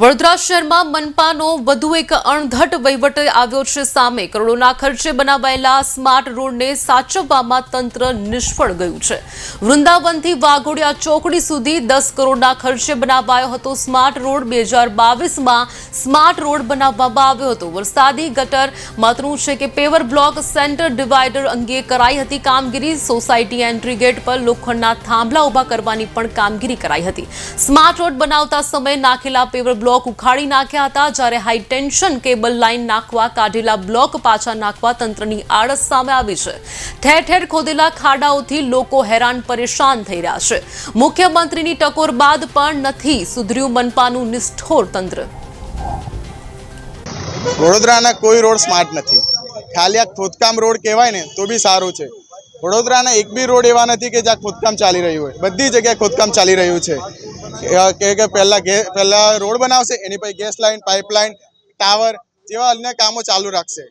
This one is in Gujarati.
વડોદરા શહેરમાં મનપાનો વધુ એક અણઘટ વહીવટ આવ્યો છે સામે. કરોડોના ખર્ચે બનાવાયેલા સ્માર્ટ રોડને સાચવવામાં તંત્ર નિષ્ફળ ગયું છે. વૃંદાવનથી વાઘોડિયા ચોકડી સુધી દસ કરોડના ખર્ચે બનાવાયો હતો સ્માર્ટ રોડ. બે હજાર બાવીસમાં સ્માર્ટ રોડ બનાવવામાં આવ્યો હતો. વરસાદી ગટર માત્રું છે કે પેવર બ્લોક સેન્ટર ડિવાઈડર અંગે કરાઈ હતી કામગીરી. સોસાયટી એન્ટ્રી ગેટ પર લોખંડના થાંભલા ઊભા કરવાની પણ કામગીરી કરાઈ હતી. સ્માર્ટ રોડ બનાવતા સમયે નાખેલા પેવર બ્લોક ઉખાડી નાખ્યા હતા જ્યારે હાઈટેન્શન કેબલ લાઇન નાખવા, કાઢેલા બ્લોક પાછા નાખવા તંત્રની આળસ સામે આવી છે. ઠેર ઠેર ખોદેલા ખાડાઓથી લોકો હેરાન પરેશાન થઈ રહ્યા છે. મુખ્યમંત્રીની ટકોર બાદ પણ નથી સુધર્યું મનપાનું નિષ્ઠોર તંત્ર. વડોદરાના કોઈ રોડ સ્માર્ટ નથી. ખાલી આ ખોદકામ રોડ કહેવાય ને, તો બી સારું છે. વડોદરાના એક બી રોડ એવા નથી કે જ્યાં ખોદકામ ચાલી રહ્યું હોય. બધી જગ્યાએ ખોદકામ ચાલી રહ્યું છે. કે કે પહેલાં ગે પહેલાં રોડ બનાવશે, એની પછી ગેસ લાઇન પાઇપલાઇન, ટાવર જેવા અન્ય કામો ચાલુ રાખશે.